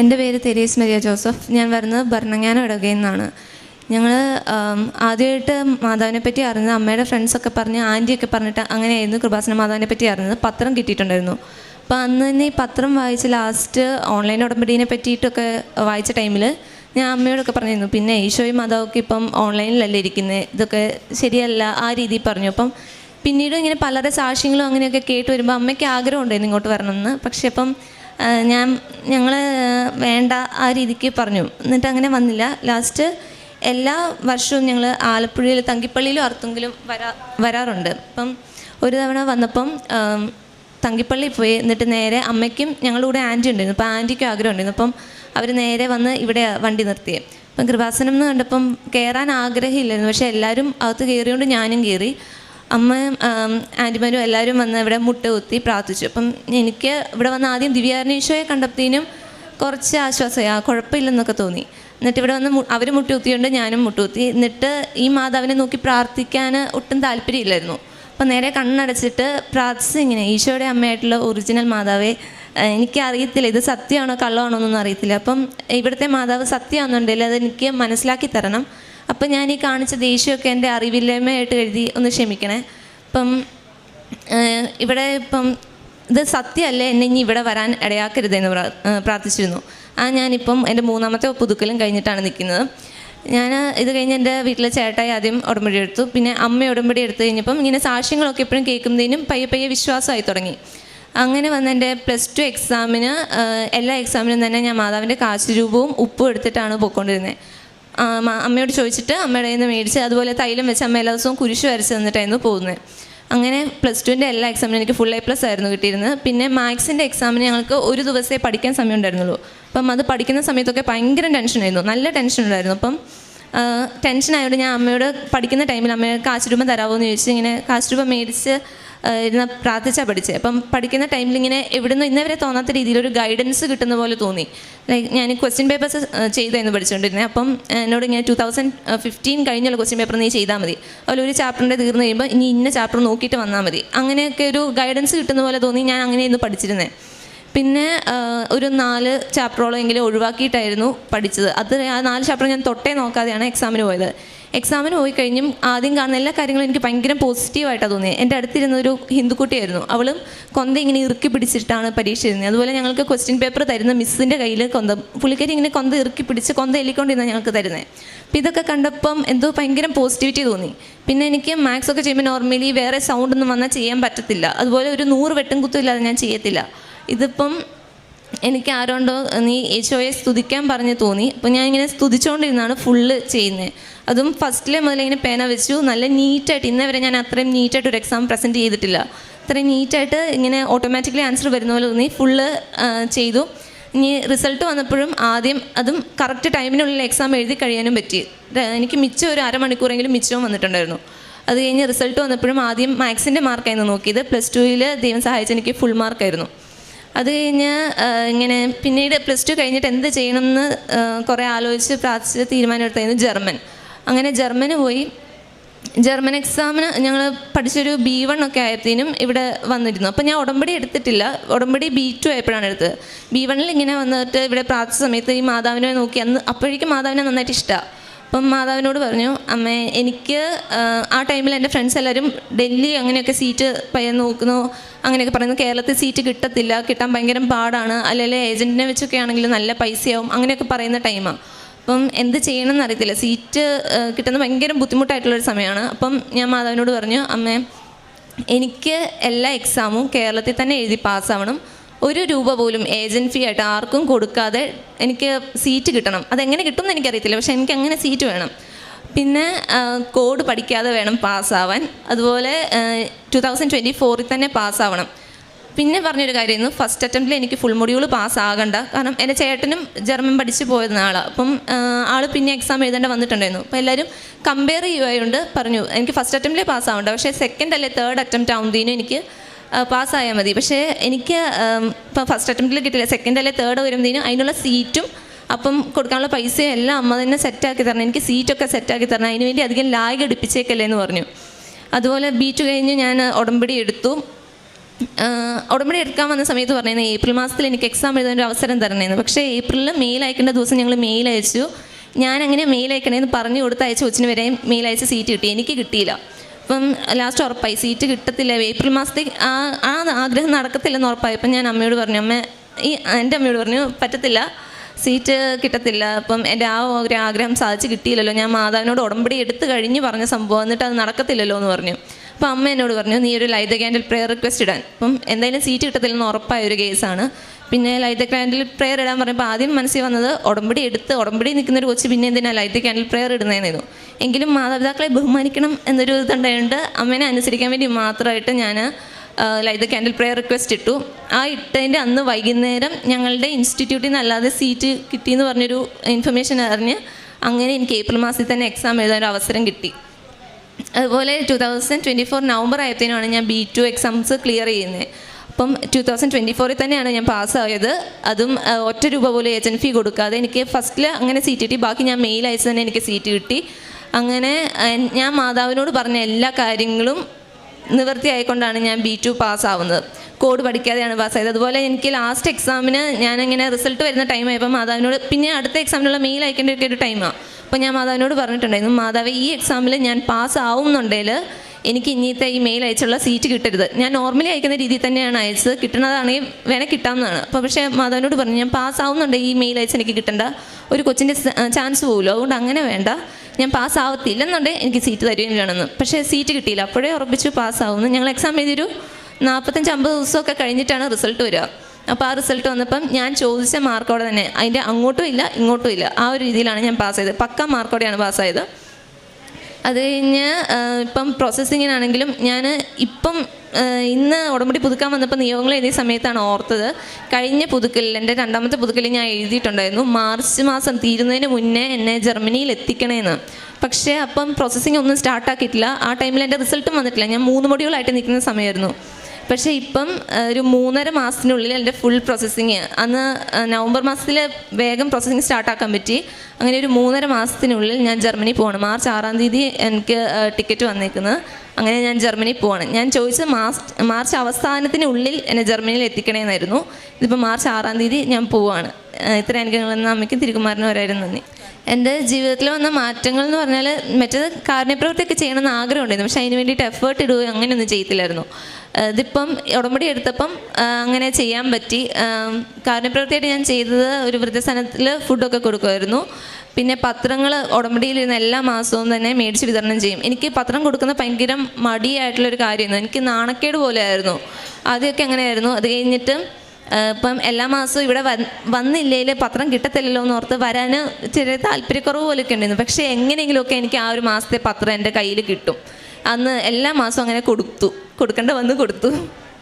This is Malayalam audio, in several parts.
എന്റെ പേര് തെരേസ് മരിയ ജോസഫ്. ഞാൻ വരുന്നത് ഭരണങ്ങാനം ഇടകയിൽ നിന്നാണ് ഞങ്ങൾ ആദ്യമായിട്ട് മാതാവിനെ പറ്റി അറിഞ്ഞത് അമ്മയുടെ ഫ്രണ്ട്സൊക്കെ പറഞ്ഞ് ആന്റിയൊക്കെ പറഞ്ഞിട്ട് അങ്ങനെയായിരുന്നു കൃപാസന മാതാവിനെ പറ്റി അറിഞ്ഞത്. പത്രം കിട്ടിയിട്ടുണ്ടായിരുന്നു. അപ്പോൾ അന്ന് തന്നെ ഈ പത്രം വായിച്ച് ലാസ്റ്റ് ഓൺലൈൻ ഉടമ്പടീനെ പറ്റിയിട്ടൊക്കെ വായിച്ച ടൈമിൽ ഞാൻ അമ്മയോടൊക്കെ പറഞ്ഞിരുന്നു. പിന്നെ ഈശോയും മാതാവൊക്കെ ഇപ്പം ഓൺലൈനിലല്ലേ ഇരിക്കുന്നത് ഇതൊക്കെ ശരിയല്ല ആ രീതിയിൽ പറഞ്ഞു. അപ്പം പിന്നീട് ഇങ്ങനെ പലരുടെ സാക്ഷ്യങ്ങളും അങ്ങനെയൊക്കെ കേട്ട് വരുമ്പോൾ അമ്മയ്ക്ക് ആഗ്രഹം ഉണ്ടായിരുന്നു ഇങ്ങോട്ട് വരണമെന്ന്. പക്ഷേ അപ്പം ഞാൻ ഞങ്ങൾ വേണ്ട ആ രീതിക്ക് പറഞ്ഞു. എന്നിട്ട് അങ്ങനെ വന്നില്ല. ലാസ്റ്റ് എല്ലാ വർഷവും ഞങ്ങൾ ആലപ്പുഴയിൽ തങ്കിപ്പള്ളിയിലും അർത്തുങ്കിലും വരാ വരാറുണ്ട്. അപ്പം ഒരു തവണ വന്നപ്പം തങ്കിപ്പള്ളി പോയി. എന്നിട്ട് നേരെ അമ്മയ്ക്കും ഞങ്ങളുടെ കൂടെ ആന്റി ഉണ്ടായിരുന്നു. അപ്പോൾ ആന്റിക്കും ആഗ്രഹം ഉണ്ടായിരുന്നു അപ്പം അവർ നേരെ വന്ന് ഇവിടെ വണ്ടി നിർത്തി. അപ്പം കൃപാസനം എന്ന് കണ്ടപ്പം കയറാൻ ആഗ്രഹമില്ലായിരുന്നു. പക്ഷേ എല്ലാവരും അകത്ത് കയറിയോണ്ട് ഞാനും കയറി അമ്മയും ആന്റിമാരും എല്ലാവരും വന്ന് ഇവിടെ മുട്ട കുത്തി പ്രാർത്ഥിച്ചു. അപ്പം എനിക്ക് ഇവിടെ വന്ന് ആദ്യം ദിവ്യാരണീശോയെ കണ്ടപ്പോഴത്തേനും കുറച്ച് ആശ്വാസമായി. ആ കുഴപ്പമില്ലെന്നൊക്കെ തോന്നി. എന്നിട്ട് ഇവിടെ വന്ന് അവർ മുട്ടുകുത്തിയുണ്ട് ഞാനും മുട്ടുകുത്തി എന്നിട്ട് ഈ മാതാവിനെ നോക്കി പ്രാർത്ഥിക്കാൻ ഒട്ടും താല്പര്യമില്ലായിരുന്നു. അപ്പം നേരെ കണ്ണടച്ചിട്ട് പ്രാർത്ഥിച്ച് ഇങ്ങനെ ഈശോയുടെ അമ്മയായിട്ടുള്ള ഒറിജിനൽ മാതാവേ എനിക്കറിയത്തില്ല ഇത് സത്യമാണോ കള്ളമാണോ എന്നൊന്നും അറിയത്തില്ല. അപ്പം ഇവിടുത്തെ മാതാവ് സത്യമാണെന്നുണ്ടെങ്കിൽ അതെനിക്ക് മനസ്സിലാക്കി തരണം. അപ്പം ഞാൻ ഈ കാണിച്ച ദേഷ്യമൊക്കെ എന്റെ അറിവില്ലായ്മയായിട്ട് എഴുതി ഒന്ന് ക്ഷമിക്കണേ. അപ്പം ഇവിടെ ഇപ്പം ഇത് സത്യമല്ലേ? എന്നെ ഇനി ഇവിടെ വരാൻ ഇടയാക്കരുതെന്ന് പ്രാ- പ്രാർത്ഥിച്ചിരുന്നു. ആ ഞാനിപ്പം എന്റെ മൂന്നാമത്തെ പുതുക്കലും കഴിഞ്ഞിട്ടാണ് നിൽക്കുന്നത്. ഞാൻ ഇത് കഴിഞ്ഞ് എന്റെ വീട്ടിലെ ചേട്ടായി ആദ്യം ഉടമ്പടി എടുത്തു. പിന്നെ അമ്മ ഉടമ്പടി എടുത്തു കഴിഞ്ഞപ്പം ഇങ്ങനെ സാക്ഷ്യങ്ങളൊക്കെ എപ്പോഴും കേൾക്കുന്നതിനും പയ്യെ പയ്യെ വിശ്വാസമായി തുടങ്ങി. അങ്ങനെ വന്ന എന്റെ പ്ലസ് ടു എക്സാമിന് എല്ലാ എക്സാമിനും തന്നെ ഞാൻ മാതാവിന്റെ കാശ് രൂപവും ഉപ്പും എടുത്തിട്ടാണ് പോയിക്കൊണ്ടിരുന്നത്. അമ്മയോട് ചോദിച്ചിട്ട് അമ്മയുടെ നിന്ന് മേടിച്ച് അതുപോലെ തൈലം വെച്ച് അമ്മ എല്ലാ ദിവസവും കുരിശ് വരച്ച് തന്നിട്ടായിരുന്നു പോകുന്നത് അങ്ങനെ പ്ലസ് ടുവിന്റെ എല്ലാ എക്സാമിനും എനിക്ക് ഫുൾ എ പ്ലസ് ആയിരുന്നു കിട്ടിയിരുന്നത്. പിന്നെ മാത്സിന്റെ എക്സാമിന് ഞങ്ങൾക്ക് ഒരു ദിവസമേ പഠിക്കാൻ സമയം ഉണ്ടായിരുന്നുള്ളൂ അപ്പം അത് പഠിക്കുന്ന സമയത്തൊക്കെ ഭയങ്കര ടെൻഷനായിരുന്നു നല്ല ടെൻഷൻ ഉണ്ടായിരുന്നു. അപ്പം ടെൻഷൻ ആയതുകൊണ്ട് ഞാൻ അമ്മയോട് പഠിക്കുന്ന ടൈമിൽ അമ്മയെ കാശ് രൂപ തരാമോ എന്ന് ചോദിച്ചു ഇങ്ങനെ കാശ് രൂപ മേടിച്ച് ഇരുന്ന് പ്രാർത്ഥിച്ചാൽ പഠിച്ചത് അപ്പം പഠിക്കുന്ന ടൈമിൽ ഇങ്ങനെ എവിടുന്ന് ഇന്നവരെ തോന്നാത്ത രീതിയിൽ ഒരു ഗൈഡൻസ് കിട്ടുന്ന പോലെ തോന്നി. ലൈക്ക് ഞാൻ ക്വസ്റ്റ്യൻ പേപ്പേഴ്സ് ചെയ്തായിരുന്നു പഠിച്ചുകൊണ്ടിരുന്നത് അപ്പം എന്നോട് ഇങ്ങനെ ടു തൗസൻഡ് ഫിഫ്റ്റീൻ കഴിഞ്ഞുള്ള ക്വസ്റ്റ്യൻ പേപ്പർ നീ ചെയ്താൽ മതി. അതുപോലെ ഒരു ചാപ്റ്ററിന്റെ തീർന്നു കഴിയുമ്പോൾ ഇനി ഇന്ന ചാപ്റ്റർ നോക്കിയിട്ട് വന്നാൽ മതി. അങ്ങനെയൊക്കെ ഒരു ഗൈഡൻസ് കിട്ടുന്ന പോലെ തോന്നി ഞാൻ അങ്ങനെയായിരുന്നു പഠിച്ചിരുന്നത് പിന്നെ ഒരു നാല് ചാപ്റ്ററോളം എങ്കിലും ഒഴിവാക്കിയിട്ടായിരുന്നു പഠിച്ചത്. അത് ആ നാല് ചാപ്റ്റർ ഞാൻ തൊട്ടേ നോക്കാതെയാണ് എക്സാമിന് പോയത്. എക്സാമിന് പോയി കഴിഞ്ഞും ആദ്യം കാണുന്ന എല്ലാ കാര്യങ്ങളും എനിക്ക് ഭയങ്കര പോസിറ്റീവായിട്ടാണ് തോന്നിയത് എന്റെ അടുത്തിരുന്ന ഒരു ഹിന്ദുക്കുട്ടിയായിരുന്നു. അവളും കൊന്ത ഇങ്ങനെ ഇറുക്കി പിടിച്ചിട്ടാണ് പരീക്ഷ എഴുതുന്നത്. അതുപോലെ ഞങ്ങൾക്ക് ക്വസ്റ്റ്യൻ പേപ്പർ തരുന്ന മിസ്സിന്റെ കയ്യിൽ കൊന്ത പുള്ളിക്കാരി ഇങ്ങനെ കൊന്ത ഇറുക്കി പിടിച്ച് കൊന്ത എല്ലിക്കൊണ്ടിരുന്ന ഞങ്ങൾക്ക് തരുന്നത് അപ്പോൾ ഇതൊക്കെ കണ്ടപ്പം എന്തോ ഭയങ്കര പോസിറ്റിവിറ്റി തോന്നി. പിന്നെ എനിക്ക് മാത്സ് ഒക്കെ ചെയ്യുമ്പോൾ നോർമലി വേറെ സൗണ്ട് ഒന്നും വന്നാൽ ചെയ്യാൻ പറ്റത്തില്ല. അതുപോലെ ഒരു നൂറ് വെട്ടും കുത്തും ഇല്ലാതെ ഞാൻ ചെയ്യത്തില്ല. ഇതിപ്പം എനിക്ക് ആരോണ്ടോ നീ യേശോയെ സ്തുതിക്കാൻ പറഞ്ഞ് തോന്നി. അപ്പോൾ ഞാൻ ഇങ്ങനെ സ്തുതിച്ചുകൊണ്ടിരുന്നാണ് ഫുള്ള് ചെയ്യുന്നത് അതും ഫസ്റ്റിലെ മുതൽ ഇങ്ങനെ പേന വെച്ചു. നല്ല നീറ്റായിട്ട് ഇന്നേ വരെ ഞാൻ അത്രയും നീറ്റായിട്ട് ഒരു എക്സാം പ്രസന്റ് ചെയ്തിട്ടില്ല. അത്രയും നീറ്റായിട്ട് ഇങ്ങനെ ഓട്ടോമാറ്റിക്കലി ആൻസർ വരുന്ന പോലെ തോന്നി. ഫുള്ള് ചെയ്തു. ഇനി റിസൾട്ട് വന്നപ്പോഴും ആദ്യം അതും കറക്റ്റ് ടൈമിനുള്ളിൽ എക്സാം എഴുതി കഴിയാനും പറ്റി. എനിക്ക് മിച്ചം ഒരു അരമണിക്കൂറെങ്കിലും മിച്ചവും വന്നിട്ടുണ്ടായിരുന്നു. അത് കഴിഞ്ഞ് റിസൾട്ട് വന്നപ്പോഴും ആദ്യം മാത്സിന്റെ മാർക്കായിരുന്നു നോക്കിയത്. പ്ലസ് ടുവിൽ ദൈവം സഹായിച്ച് എനിക്ക് ഫുൾ മാർക്കായിരുന്നു അത് കഴിഞ്ഞ് ഇങ്ങനെ പിന്നീട് പ്ലസ് ടു കഴിഞ്ഞിട്ട് എന്ത് ചെയ്യണമെന്ന് കുറേ ആലോചിച്ച് പ്രാർത്ഥിച്ച് തീരുമാനമെടുത്തായിരുന്നു ജർമ്മൻ. അങ്ങനെ ജർമ്മന് പോയി. ജർമ്മൻ എക്സാമിന് ഞങ്ങൾ പഠിച്ചൊരു ബി വൺ ഒക്കെ ആയപ്പോഴത്തേനും ഇവിടെ വന്നിരുന്നു. അപ്പോൾ ഞാൻ ഉടമ്പടി എടുത്തിട്ടില്ല. ഉടമ്പടി ബി ടു ആയപ്പോഴാണ് എടുത്തത്. ബി വണ്ണിൽ ഇങ്ങനെ വന്നിട്ട് ഇവിടെ പ്രാർത്ഥന സമയത്ത് ഈ മാതാവിനെ നോക്കി അന്ന് അപ്പോഴേക്കും മാതാവിനെ നന്നായിട്ട് ഇഷ്ടമാണ് അപ്പം മാതാവിനോട് പറഞ്ഞു അമ്മേ എനിക്ക് ആ ടൈമിൽ എന്റെ ഫ്രണ്ട്സ് എല്ലാവരും ഡൽഹി അങ്ങനെയൊക്കെ സീറ്റ് പയ്യെ നോക്കുന്നു. അങ്ങനെയൊക്കെ പറയുന്നു. കേരളത്തിൽ സീറ്റ് കിട്ടത്തില്ല. കിട്ടാൻ ഭയങ്കര പാടാണ്. അല്ലെങ്കിൽ ഏജന്റിനെ വെച്ചൊക്കെ ആണെങ്കിൽ നല്ല പൈസയാവും. അങ്ങനെയൊക്കെ പറയുന്ന ടൈമാണ് അപ്പം എന്ത് ചെയ്യണമെന്ന് അറിയത്തില്ല. സീറ്റ് കിട്ടുന്ന ഭയങ്കര ബുദ്ധിമുട്ടായിട്ടുള്ളൊരു സമയമാണ്. അപ്പം ഞാൻ മാതാവിനോട് പറഞ്ഞു അമ്മേ എനിക്ക് എല്ലാ എക്സാമും കേരളത്തിൽ തന്നെ എഴുതി പാസ്സാവണം ഒരു രൂപ പോലും ഏജൻസി ആയിട്ട് ആർക്കും കൊടുക്കാതെ എനിക്ക് സീറ്റ് കിട്ടണം. അതെങ്ങനെ കിട്ടുമെന്ന് എനിക്കറിയത്തില്ല. പക്ഷേ എനിക്ക് അങ്ങനെ സീറ്റ് വേണം. പിന്നെ കോഡ് പഠിക്കാതെ വേണം പാസ്സാവാൻ അതുപോലെ ടു തൗസൻഡ് ട്വന്റി ഫോറിൽ തന്നെ പാസ്സാവണം പിന്നെ പറഞ്ഞൊരു കാര്യമായിരുന്നു ഫസ്റ്റ് അറ്റംപ്റ്റിൽ എനിക്ക് ഫുൾ മൊഡ്യൂൾ പാസ് ആകണ്ട. കാരണം എന്റെ ചേട്ടനും ജർമ്മൻ പഠിച്ച് പോയിരുന്ന ആളാണ് അപ്പം ആൾ പിന്നെ എക്സാം എഴുതേണ്ട വന്നിട്ടുണ്ടായിരുന്നു. അപ്പോൾ എല്ലാവരും കമ്പയർ ചെയ്യുമായതുകൊണ്ട് പറഞ്ഞു എനിക്ക് ഫസ്റ്റ് അറ്റംപ്റ്റിലേ ആവണ്ട. പക്ഷേ സെക്കൻഡ് അല്ലെ തേർഡ് അറ്റംപ്റ്റ് ആവുന്നതിനും എനിക്ക് പാസ്സായാൽ മതി. പക്ഷേ എനിക്ക് ഇപ്പോൾ ഫസ്റ്റ് അറ്റംപ്റ്റിൽ കിട്ടില്ല സെക്കൻഡ് അല്ലെ തേർഡ് വരുമ്പോഴത്തേനും അതിനുള്ള സീറ്റും അപ്പം കൊടുക്കാനുള്ള പൈസയും എല്ലാം അമ്മ തന്നെ സെറ്റാക്കി തരണം. എനിക്ക് സീറ്റൊക്കെ സെറ്റാക്കി തരണം. അതിന് വേണ്ടി അധികം ലാഗ് എടുപ്പിച്ചേക്കല്ലേ എന്ന് പറഞ്ഞു. അതുപോലെ ബീറ്റ് കഴിഞ്ഞ് ഞാൻ ഉടമ്പടി എടുത്തു. ഉടമ്പടി എടുക്കാൻ വന്ന സമയത്ത് പറഞ്ഞിരുന്നു ഏപ്രിൽ മാസത്തിൽ എനിക്ക് എക്സാം എഴുതാൻ ഒരു അവസരം തരണേന്ന്. പക്ഷേ ഏപ്രിലിൽ മെയിൽ അയക്കേണ്ട ദിവസം ഞങ്ങൾ മെയിൽ അയച്ചു. ഞാൻ അങ്ങനെ മെയിൽ അയക്കണേന്ന് പറഞ്ഞു കൊടുത്ത് അയച്ച കൊച്ചിന് വരെയും മെയിൽ അയച്ച് സീറ്റ് കിട്ടി. എനിക്ക് കിട്ടിയില്ല. അപ്പം ലാസ്റ്റ് ഉറപ്പായി. സീറ്റ് കിട്ടത്തില്ല. ഏപ്രിൽ മാസത്തെ ആ ആ ആഗ്രഹം നടക്കത്തില്ലെന്ന് ഉറപ്പായപ്പം ഞാൻ അമ്മയോട് പറഞ്ഞു അമ്മ ഈ എന്റെ അമ്മയോട് പറഞ്ഞു പറ്റത്തില്ല. സീറ്റ് കിട്ടത്തില്ല. അപ്പം എന്റെ ആ ഒരു ആഗ്രഹം സാധിച്ച് കിട്ടിയില്ലല്ലോ. ഞാൻ മാതാവിനോട് ഉടമ്പടി എടുത്തു കഴിഞ്ഞ് പറഞ്ഞ സംഭവം. എന്നിട്ട് അത് നടക്കത്തില്ലല്ലോ എന്ന് പറഞ്ഞു. അപ്പം അമ്മ എന്നോട് പറഞ്ഞു നീ ഒരു ലൈത ക്യാൻഡിൽ പ്രെയർ റിക്വസ്റ്റ് ഇടാൻ. അപ്പം എന്തായാലും സീറ്റ് കിട്ടത്തില്ലെന്ന് ഉറപ്പായ ഒരു കേസാണ് പിന്നെ ലൈത ക്യാൻഡിൽ പ്രെയർ ഇടാൻ പറഞ്ഞപ്പോൾ ആദ്യം മനസ്സിൽ വന്നത് ഉടമ്പടി എടുത്ത് ഉടമ്പടി നിൽക്കുന്ന ഒരു കൊച്ച് പിന്നെ എന്തിനാ ലൈത ക്യാൻഡിൽ പ്രെയർ ഇടുന്നതെന്നു എങ്കിലും മാതാപിതാക്കളെ ബഹുമാനിക്കണം എന്നൊരു ഇതുണ്ടായതുകൊണ്ട് അമ്മേനെ അനുസരിക്കാൻ വേണ്ടി മാത്രമായിട്ട് ഞാൻ ലൈത ക്യാൻഡിൽ പ്രെയർ റിക്വസ്റ്റ് ഇട്ടു. ആ ഇട്ടതിന്റെ അന്ന് വൈകുന്നേരം ഞങ്ങളുടെ ഇൻസ്റ്റിറ്റ്യൂട്ടിൽ നിന്ന് അല്ലാതെ സീറ്റ് കിട്ടിയെന്ന് പറഞ്ഞൊരു ഇൻഫർമേഷൻ അറിഞ്ഞ് അങ്ങനെ എനിക്ക് ഏപ്രിൽ മാസത്തിൽ തന്നെ എക്സാം എഴുതാൻ ഒരു അവസരം കിട്ടി. അതുപോലെ two thousand twenty four November ആയത്തേനാണ് ഞാൻ ബി ടു എക്സാംസ് ക്ലിയർ ചെയ്യുന്നത്. അപ്പം ടു തൗസൻഡ് ട്വന്റി ഫോറിൽ തന്നെയാണ് ഞാൻ പാസ്സായത് അതും ഒറ്റ രൂപ പോലും ഏജന്റ് ഫീ കൊടുക്കാതെ എനിക്ക് ഫസ്റ്റിൽ അങ്ങനെ സീറ്റ് കിട്ടി. ബാക്കി ഞാൻ മെയിൽ അയച്ച് തന്നെ എനിക്ക് സീറ്റ് കിട്ടി. അങ്ങനെ ഞാൻ മാതാവിനോട് പറഞ്ഞ എല്ലാ കാര്യങ്ങളും നിവൃത്തിയായിക്കൊണ്ടാണ് ഞാൻ ബി ടു പാസ്സാവുന്നത് കോഡ് പഠിക്കാതെയാണ് പാസ്സായത് അതുപോലെ എനിക്ക് ലാസ്റ്റ് എക്സാമിന് ഞാനിങ്ങനെ റിസൾട്ട് വരുന്ന ടൈമായപ്പോൾ മാതാവിനോട് പിന്നെ അടുത്ത എക്സാമിനുള്ള മെയിൽ അയക്കേണ്ട ഒരു ടൈമാണ് അപ്പോൾ ഞാൻ മാതാവിനോട് പറഞ്ഞിട്ടുണ്ടായിരുന്നു മാതാവ് ഈ എക്സാമിൽ ഞാൻ പാസ് ആവുന്നുണ്ടെങ്കിൽ എനിക്ക് ഇനിയത്തെ ഈ മെയിൽ അയച്ചുള്ള സീറ്റ് കിട്ടരുത്. ഞാൻ നോർമലി അയക്കുന്ന രീതിയിൽ തന്നെയാണ് അയച്ചത്. കിട്ടണതാണെങ്കിൽ വേണേൽ കിട്ടാവുന്നതാണ്. അപ്പോൾ പക്ഷേ മാതാവിനോട് പറഞ്ഞു ഞാൻ പാസ് ആവുന്നുണ്ട് ഈ മെയിൽ അയച്ച് എനിക്ക് കിട്ടണ്ട. ഒരു കൊച്ചിന്റെ ചാൻസ് പോകുമല്ലോ അതുകൊണ്ട് അങ്ങനെ വേണ്ട. ഞാൻ പാസ് ആവത്തില്ലെന്നുണ്ടെങ്കിൽ എനിക്ക് സീറ്റ് തരുകയും വേണമെന്ന് പക്ഷേ സീറ്റ് കിട്ടിയില്ല. അപ്പോഴേ ഉറപ്പിച്ചു പാസ്സാവുന്നു ഞങ്ങൾ എക്സാം എഴുതിയൊരു നാൽപ്പത്തഞ്ച് അമ്പത് ദിവസമൊക്കെ കഴിഞ്ഞിട്ടാണ് റിസൾട്ട് വരിക. അപ്പോൾ ആ റിസൾട്ട് വന്നപ്പം ഞാൻ ചോദിച്ച മാർക്കോടെ തന്നെ. അതിന്റെ അങ്ങോട്ടും ഇല്ല ഇങ്ങോട്ടും ഇല്ല. ആ ഒരു രീതിയിലാണ് ഞാൻ പാസ് ചെയ്തത് പക്ക മാർക്കോടെയാണ് പാസ്സായത് അത് കഴിഞ്ഞ് ഇപ്പം പ്രോസസ്സിങ്ങിനാണെങ്കിലും ഞാൻ ഇപ്പം ഇന്ന് ഉടമ്പടി പുതുക്കാൻ വന്നപ്പോൾ നിയോഗങ്ങൾ എഴുതിയ സമയത്താണ് ഓർത്തത്. കഴിഞ്ഞ പുതുക്കലിൽ എന്റെ രണ്ടാമത്തെ പുതുക്കലിൽ ഞാൻ എഴുതിയിട്ടുണ്ടായിരുന്നു. മാർച്ച് മാസം തീരുന്നതിന് മുന്നേ എന്നെ ജർമ്മനിയിൽ എത്തിക്കണേന്ന്. പക്ഷേ അപ്പം പ്രോസസ്സിങ് ഒന്നും സ്റ്റാർട്ടാക്കിയിട്ടില്ല ആ ടൈമിൽ എന്റെ റിസൾട്ടും വന്നിട്ടില്ല. ഞാൻ മൂന്ന് മൊഡ്യൂളായിട്ട് നിൽക്കുന്ന സമയമായിരുന്നു. പക്ഷേ ഇപ്പം ഒരു മൂന്നര മാസത്തിനുള്ളിൽ എന്റെ ഫുൾ പ്രോസസ്സിങ് അന്ന് നവംബർ മാസത്തിൽ വേഗം പ്രോസസ്സിങ് സ്റ്റാർട്ടാക്കാൻ പറ്റി. അങ്ങനെ ഒരു മൂന്നര മാസത്തിനുള്ളിൽ ഞാൻ ജർമ്മനി പോകണം മാർച്ച് ആറാം തീയതി എനിക്ക് ടിക്കറ്റ് വന്നേക്കുന്നത് അങ്ങനെ ഞാൻ ജർമ്മനി പോവാണ്. ഞാൻ ചോദിച്ചത് മാർച്ച് മാർച്ച് അവസാനത്തിനുള്ളിൽ എന്നെ ജർമ്മനിയിൽ എത്തിക്കണേന്നായിരുന്നു. ഇതിപ്പോൾ മാർച്ച് ആറാം തീയതി ഞാൻ പോവാണ്. ഇത്ര എനിക്ക് വന്ന അമ്മയ്ക്കും തിരുകുമാറിനും ഒരായിരുന്നു നന്ദി. എന്റെ ജീവിതത്തിൽ വന്ന മാറ്റങ്ങൾ എന്ന് പറഞ്ഞാൽ മറ്റേത് കാരുണ്യപ്രവൃത്തിയൊക്കെ ചെയ്യണമെന്ന് ആഗ്രഹമുണ്ടായിരുന്നു. പക്ഷേ അതിന് വേണ്ടിയിട്ട് എഫേർട്ട് ഇടുകയോ അങ്ങനെയൊന്നും ചെയ്യത്തില്ലായിരുന്നു. ഇതിപ്പം ഉടമ്പടി എടുത്തപ്പം അങ്ങനെ ചെയ്യാൻ പറ്റി. കാരുണ്യപ്രവൃത്തിയായിട്ട് ഞാൻ ചെയ്തത് ഒരു വൃദ്ധസ്ഥാനത്തിൽ ഫുഡൊക്കെ കൊടുക്കുമായിരുന്നു. പിന്നെ പത്രങ്ങൾ ഉടമ്പടിയിലിരുന്ന് എല്ലാ മാസവും തന്നെ മേടിച്ച് വിതരണം ചെയ്യും. എനിക്ക് പത്രം കൊടുക്കുന്ന ഭയങ്കര മടിയായിട്ടുള്ളൊരു കാര്യമായിരുന്നു. എനിക്ക് നാണക്കേട് പോലെയായിരുന്നു. ആദ്യമൊക്കെ അങ്ങനെയായിരുന്നു. അത് കഴിഞ്ഞിട്ട് ഇപ്പം എല്ലാ മാസവും ഇവിടെ വന്ന് വന്നില്ലെങ്കിൽ പത്രം കിട്ടത്തില്ലല്ലോ എന്ന് ഓർത്ത് വരാൻ ചെറിയ താല്പര്യക്കുറവ് പോലെയൊക്കെ ഉണ്ടായിരുന്നു. പക്ഷേ എങ്ങനെയെങ്കിലുമൊക്കെ എനിക്ക് ആ ഒരു മാസത്തെ പത്രം എന്റെ കയ്യിൽ കിട്ടും. അന്ന് എല്ലാ മാസവും അങ്ങനെ കൊടുത്തു. കൊടുക്കേണ്ട വന്ന് കൊടുത്തു.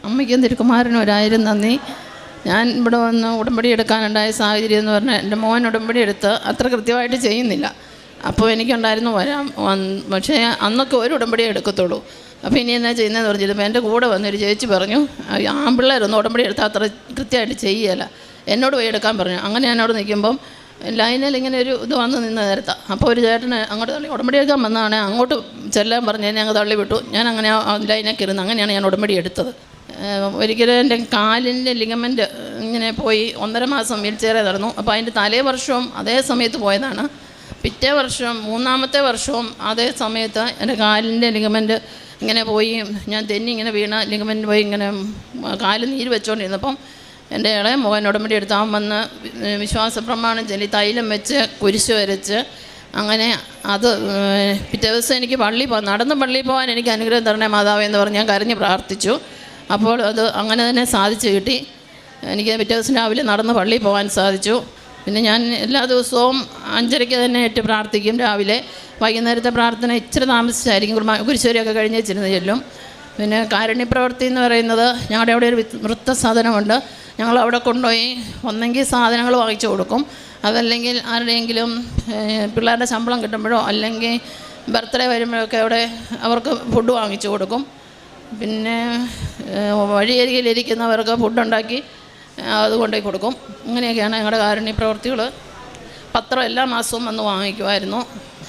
അമ്മയ്ക്കും തിരുക്കുമാരനും ഒരായിരം നന്ദി. ഞാൻ ഇവിടെ വന്ന് ഉടമ്പടി എടുക്കാനുണ്ടായ സാഹചര്യം എന്ന് പറഞ്ഞാൽ എന്റെ മോൻ ഉടമ്പടി എടുത്ത് അത്ര കൃത്യമായിട്ട് ചെയ്യുന്നില്ല. അപ്പോൾ എനിക്കുണ്ടായിരുന്നു വരാം പക്ഷേ അന്നൊക്കെ ഒരു ഉടമ്പടി എടുക്കത്തുള്ളൂ. അപ്പോൾ ഇനി എന്നാ ചെയ്യുന്നതെന്ന് പറഞ്ഞിട്ട് എന്റെ കൂടെ വന്നൊരു ചേച്ചി പറഞ്ഞു ആൺപിള്ളേരൊന്നും ഉടമ്പടി എടുത്താൽ അത്ര കൃത്യമായിട്ട് ചെയ്യല എന്നോട് പോയി എടുക്കാൻ പറഞ്ഞു. അങ്ങനെ അവിടെ നിൽക്കുമ്പം ലൈനിൽ ഇങ്ങനെ ഒരു ഇത് വന്ന് നിന്ന് നേരത്തെ. അപ്പോൾ ഒരു ചേട്ടന് അങ്ങോട്ട് തള്ളി ഉടമ്പടി എടുക്കാൻ വന്നതാണ് അങ്ങോട്ട് ചെല്ലാൻ പറഞ്ഞ് അങ്ങ് തള്ളി വിട്ടു ഞാൻ അങ്ങനെ ലൈനൊക്കെ ഇരുന്ന് അങ്ങനെയാണ് ഞാൻ ഉടമ്പടി എടുത്തത്. ഒരിക്കലും എന്റെ കാലിന്റെ ലിഗമെന്റ് ഇങ്ങനെ പോയി ഒന്നര മാസം വീൽ ചെയറിൽ നടന്നു. അപ്പോൾ അതിന്റെ തലേ വർഷവും അതേ സമയത്ത് പോയതാണ്. പിറ്റേ വർഷം മൂന്നാമത്തെ വർഷവും അതേ സമയത്ത് എന്റെ കാലിന്റെ ലിഗമെന്റ് ഇങ്ങനെ പോയി. ഞാൻ തെന്നി ഇങ്ങനെ വീണ ലിഗമെന്റ് പോയി ഇങ്ങനെ കാൽ നീര് വെച്ചുകൊണ്ടിരുന്നപ്പം എന്റെ ഇളയ മുഖൻ ഉടമ്പടി എടുത്താൽ അവൻ വന്ന് വിശ്വാസ പ്രമാണം ചൊല്ലി തൈലം വെച്ച് കുരിശ് വരച്ച് അങ്ങനെ അത് പിറ്റേ ദിവസം എനിക്ക് പള്ളി പോ നടന്ന് പള്ളിയിൽ പോകാൻ എനിക്ക് അനുഗ്രഹം തരണേ മാതാവേ എന്ന് പറഞ്ഞ് ഞാൻ കരഞ്ഞ് പ്രാർത്ഥിച്ചു. അപ്പോൾ അത് അങ്ങനെ തന്നെ സാധിച്ചു കിട്ടി. എനിക്ക് പിറ്റേ ദിവസം രാവിലെ നടന്ന് പള്ളിയിൽ പോകാൻ സാധിച്ചു. പിന്നെ ഞാൻ എല്ലാ ദിവസവും അഞ്ചരയ്ക്ക് തന്നെ ഇട്ട് പ്രാർത്ഥിക്കും. രാവിലെ വൈകുന്നേരത്തെ പ്രാർത്ഥന ഇച്ചിരി താമസിച്ചായിരിക്കും. കുർബാന കുരിശ്ശേരിയൊക്കെ കഴിഞ്ഞ് വെച്ചിരുന്ന് ചെല്ലും. പിന്നെ കാരുണ്യപ്രവൃത്തി എന്ന് പറയുന്നത് ഞങ്ങളുടെ അവിടെ ഒരു വൃത്ത വൃത്തസാധനമുണ്ട് ഞങ്ങൾ അവിടെ കൊണ്ടുപോയി ഒന്നെങ്കിൽ സാധനങ്ങൾ വാങ്ങിച്ചു കൊടുക്കും. അതല്ലെങ്കിൽ ആരുടെയെങ്കിലും പിള്ളേരുടെ ശമ്പളം കിട്ടുമ്പോഴോ അല്ലെങ്കിൽ ബർത്ത്ഡേ വരുമ്പോഴൊക്കെ അവിടെ അവർക്ക് ഫുഡ് വാങ്ങിച്ചു കൊടുക്കും. പിന്നെ വഴിയരികിലിരിക്കുന്നവർക്ക് ഫുഡുണ്ടാക്കി അത് കൊണ്ടുപോയി കൊടുക്കും. ഇങ്ങനെയൊക്കെയാണ് ഞങ്ങളുടെ കാരുണ്യ പ്രവൃത്തികൾ. പത്രം എല്ലാ മാസവും വന്ന് വാങ്ങിക്കുമായിരുന്നു.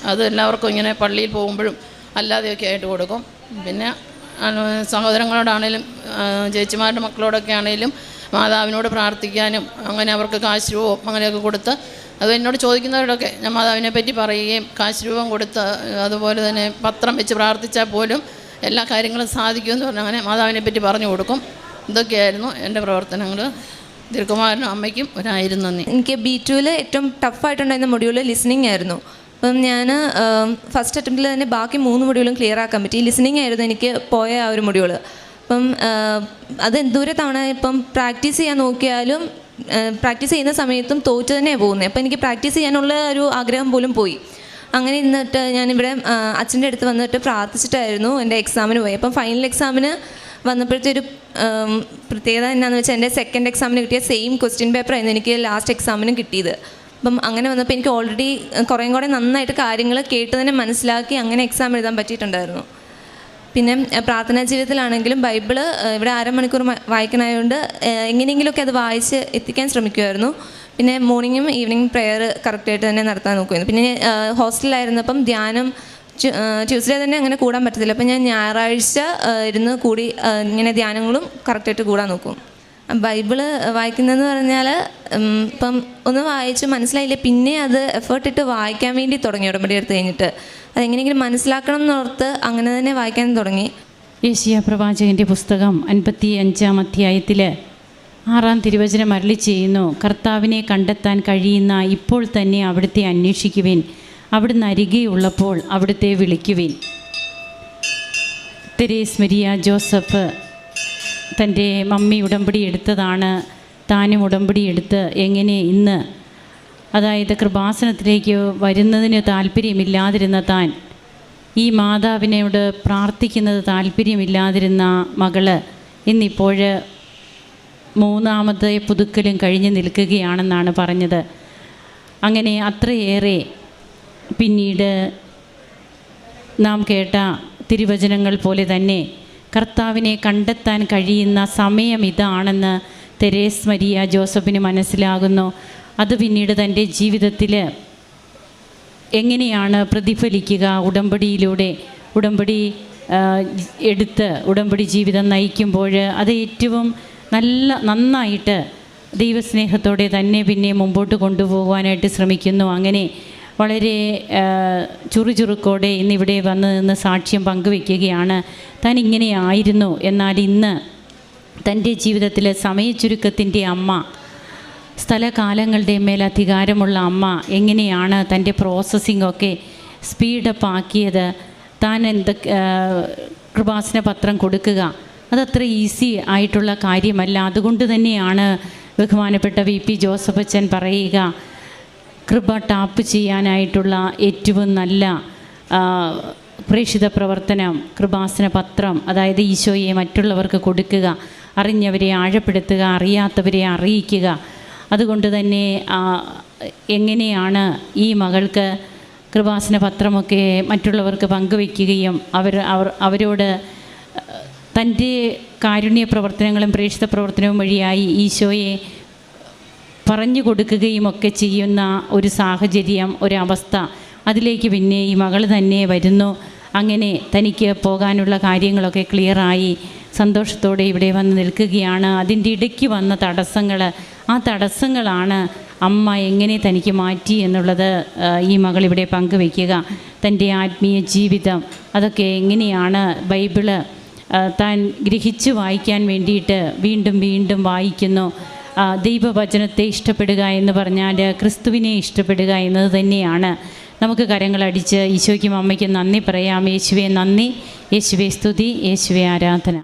അത് എല്ലാവർക്കും ഇങ്ങനെ പള്ളിയിൽ പോകുമ്പോഴും അല്ലാതെയൊക്കെ ആയിട്ട് കൊടുക്കും. പിന്നെ സഹോദരങ്ങളോടാണേലും ചേച്ചിമാരുടെ മക്കളോടൊക്കെ ആണേലും മാതാവിനോട് പ്രാർത്ഥിക്കാനും അങ്ങനെ അവർക്ക് കാശ് രൂപം അങ്ങനെയൊക്കെ കൊടുത്ത് അത് എന്നോട് ചോദിക്കുന്നവരോടൊക്കെ ഞാൻ മാതാവിനെ പറ്റി പറയുകയും കാശ് രൂപം കൊടുത്ത് അതുപോലെ തന്നെ പത്രം വെച്ച് പ്രാർത്ഥിച്ചാൽ പോലും എല്ലാ കാര്യങ്ങളും സാധിക്കുമെന്ന് പറഞ്ഞ് അങ്ങനെ മാതാവിനെ പറ്റി പറഞ്ഞു കൊടുക്കും. ഇതൊക്കെയായിരുന്നു എന്റെ പ്രവർത്തനങ്ങൾ. തിരുക്കുമാരനും അമ്മയ്ക്കും ഒരായിരം നന്ദി. എനിക്ക് ബി ടുവിൽ ഏറ്റവും ടഫായിട്ടുണ്ടായിരുന്ന മൊഡ്യൂൾ ലിസണിങ് ആയിരുന്നു. അപ്പം ഞാൻ ഫസ്റ്റ് അറ്റംപ്റ്റിൽ തന്നെ ബാക്കി മൂന്ന് മൊഡ്യൂളും ക്ലിയർ ആക്കാൻ പറ്റി. ലിസണിങ് ആയിരുന്നു എനിക്ക് പോയ ആ ഒരു മൊഡ്യൂൾ അപ്പം അത് എന്തോരം തവണ ഇപ്പം പ്രാക്ടീസ് ചെയ്യാൻ നോക്കിയാലും പ്രാക്ടീസ് ചെയ്യുന്ന സമയത്തും തോറ്റ് തന്നെയാണ് പോകുന്നത് അപ്പം എനിക്ക് പ്രാക്ടീസ് ചെയ്യാനുള്ള ഒരു ആഗ്രഹം പോലും പോയി. അങ്ങനെ ഇരുന്നിട്ട് ഞാനിവിടെ അച്ഛന്റെ അടുത്ത് വന്നിട്ട് പ്രാർത്ഥിച്ചിട്ടായിരുന്നു എന്റെ എക്സാമിന് പോയി. അപ്പം ഫൈനൽ എക്സാമിന് വന്നപ്പോഴത്തെ ഒരു പ്രത്യേകത എന്നാന്ന് വെച്ചാൽ എന്റെ സെക്കൻഡ് എക്സാമിന് കിട്ടിയ സെയിം ക്വസ്റ്റ്യൻ പേപ്പർ ആയിരുന്നു എനിക്ക് ലാസ്റ്റ് എക്സാമിനും കിട്ടിയത്. അപ്പം അങ്ങനെ വന്നപ്പോൾ എനിക്ക് ഓൾറെഡി കുറേം കൂടെ നന്നായിട്ട് കാര്യങ്ങൾ കേട്ട് തന്നെ മനസ്സിലാക്കി അങ്ങനെ എക്സാം എഴുതാൻ പറ്റിയിട്ടുണ്ടായിരുന്നു. പിന്നെ പ്രാർത്ഥനാ ജീവിതത്തിലാണെങ്കിലും ബൈബിൾ ഇവിടെ അരമണിക്കൂർ വായിക്കണമായതുകൊണ്ട് എങ്ങനെയെങ്കിലുമൊക്കെ അത് വായിച്ച് എത്തിക്കാൻ ശ്രമിക്കുമായിരുന്നു പിന്നെ മോർണിംഗും ഈവനിങ് പ്രെയർ കറക്റ്റായിട്ട് തന്നെ നടത്താൻ നോക്കുമായിരുന്നു പിന്നെ ഹോസ്റ്റലിലായിരുന്നപ്പം ധ്യാനം ട്യൂസ്ഡേ തന്നെ അങ്ങനെ കൂടാൻ പറ്റത്തില്ല. അപ്പം ഞാൻ ഞായറാഴ്ച ഇരുന്ന് കൂടി ഇങ്ങനെ ധ്യാനങ്ങളും കറക്റ്റായിട്ട് കൂടാൻ നോക്കും. ബൈബിൾ വായിക്കുന്നതെന്ന് പറഞ്ഞാൽ ഇപ്പം ഒന്ന് വായിച്ച് മനസ്സിലായില്ലേ പിന്നെ അത് എഫേർട്ടിട്ട് വായിക്കാൻ വേണ്ടി തുടങ്ങി ഉടമ്പടി എടുത്ത് കഴിഞ്ഞിട്ട് അതെങ്ങനെയെങ്കിലും മനസ്സിലാക്കണം എന്നോർത്ത് അങ്ങനെ തന്നെ വായിക്കാൻ തുടങ്ങി. യേശിയ പ്രവാചകന്റെ പുസ്തകം അൻപത്തി അഞ്ചാം അധ്യായത്തിൽ ആറാം തിരുവചനം അരളി ചെയ്യുന്നു കർത്താവിനെ കണ്ടെത്താൻ കഴിയുന്ന ഇപ്പോൾ തന്നെ അവിടുത്തെ അന്വേഷിക്കുവിൻ. അവിടുന്ന് അരികെയുള്ളപ്പോൾ അവിടുത്തെ വിളിക്കുവിൻ. തെരേസ് മരിയ ജോസഫ് തന്റെ മമ്മി ഉടമ്പടി എടുത്തതാണ്. താനും ഉടമ്പടി എടുത്ത് എങ്ങനെ ഇന്ന് അതായത് കൃപാസനത്തിലേക്ക് വരുന്നതിന് താല്പര്യമില്ലാതിരുന്ന താൻ ഈ മാതാവിനോട് പ്രാർത്ഥിക്കുന്നത് താല്പര്യമില്ലാതിരുന്ന മകൾ ഇന്നിപ്പോൾ മൂന്നാമത്തെ പുതുക്കലും കഴിഞ്ഞ് നിൽക്കുകയാണെന്നാണ് പറഞ്ഞത്. അങ്ങനെ അത്രയേറെ പിന്നീട് നാം കേട്ട തിരുവചനങ്ങൾ പോലെ തന്നെ കർത്താവിനെ കണ്ടെത്താൻ കഴിയുന്ന സമയം ഇതാണെന്ന് തെരേസ് മരിയ ജോസഫിന് മനസ്സിലാകുന്നു. അത് പിന്നീട് തന്റെ ജീവിതത്തിൽ എങ്ങനെയാണ് പ്രതിഫലിക്കുക? ഉടമ്പടിയിലൂടെ ഉടമ്പടി എടുത്ത് ഉടമ്പടി ജീവിതം നയിക്കുമ്പോൾ അത് ഏറ്റവും നല്ല നന്നായിട്ട് ദൈവസ്നേഹത്തോടെ തന്നെ പിന്നെ മുമ്പോട്ട് കൊണ്ടുപോകാനായിട്ട് ശ്രമിക്കുന്നു. അങ്ങനെ വളരെ ചുറുചുറുക്കോടെ ഇന്നിവിടെ വന്ന് നിന്ന് സാക്ഷ്യം പങ്കുവെക്കുകയാണ്. താൻ ഇങ്ങനെ ആയിരുന്നു. എന്നാൽ ഇന്ന് തന്റെ ജീവിതത്തിലെ സമയച്ചുരുക്കത്തിന്റെ അമ്മ സ്ഥലകാലങ്ങളുടെ മേൽ അധികാരമുള്ള അമ്മ എങ്ങനെയാണ് തന്റെ പ്രോസസ്സിംഗ് ഒക്കെ സ്പീഡപ്പ് ആക്കിയത്? താൻ എന്തൊക്കെ കൃപാസന പത്രം കൊടുക്കുക? അതത്ര ഈസി ആയിട്ടുള്ള കാര്യമല്ല. അതുകൊണ്ട് തന്നെയാണ് ബഹുമാനപ്പെട്ട വി പി ജോസഫ് അച്ഛൻ പറയുക കൃപ ടാപ്പ് ചെയ്യാനായിട്ടുള്ള ഏറ്റവും നല്ല പ്രേക്ഷിത പ്രവർത്തനം കൃപാസന പത്രം അതായത് ഈശോയെ മറ്റുള്ളവർക്ക് കൊടുക്കുക അറിഞ്ഞവരെ ആഴപ്പെടുത്തുക അറിയാത്തവരെ അറിയിക്കുക. അതുകൊണ്ട് തന്നെ എങ്ങനെയാണ് ഈ മകൾക്ക് കൃപാസന പത്രമൊക്കെ മറ്റുള്ളവർക്ക് പങ്കുവയ്ക്കുകയും അവർ അവർ അവരോട് തന്റെ കാരുണ്യ പ്രവർത്തനങ്ങളും പ്രേക്ഷിത പ്രവർത്തനവും വഴിയായി ഈശോയെ പറഞ്ഞു കൊടുക്കുകയും ഒക്കെ ചെയ്യുന്ന ഒരു സാഹചര്യം ഒരവസ്ഥ അതിലേക്ക് പിന്നെ ഈ മകൾ തന്നെ വരുന്നു. അങ്ങനെ തനിക്ക് പോകാനുള്ള കാര്യങ്ങളൊക്കെ ക്ലിയറായി സന്തോഷത്തോടെ ഇവിടെ വന്ന് നിൽക്കുകയാണ്. അതിന്റെ ഇടയ്ക്ക് വന്ന തടസ്സങ്ങൾ. ആ തടസ്സങ്ങളാണ് അമ്മ എങ്ങനെ തനിക്ക് മാറ്റി എന്നുള്ളത് ഈ മകൾ ഇവിടെ പങ്കുവയ്ക്കുക. തന്റെ ആത്മീയ ജീവിതം അതൊക്കെ എങ്ങനെയാണ് ബൈബിൾ താൻ ഗ്രഹിച്ച് വായിക്കാൻ വേണ്ടിയിട്ട് വീണ്ടും വീണ്ടും വായിക്കുന്നു. ദൈവവചനത്തെ ഇഷ്ടപ്പെടുക എന്ന് പറഞ്ഞാൽ ക്രിസ്തുവിനെ ഇഷ്ടപ്പെടുക എന്നത് തന്നെയാണ്. നമുക്ക് കരങ്ങളടിച്ച് ഈശോയ്ക്കും അമ്മയ്ക്കും നന്ദി പറയാം. യേശുവെ നന്ദി. യേശുവെ സ്തുതി. യേശുവെ ആരാധന.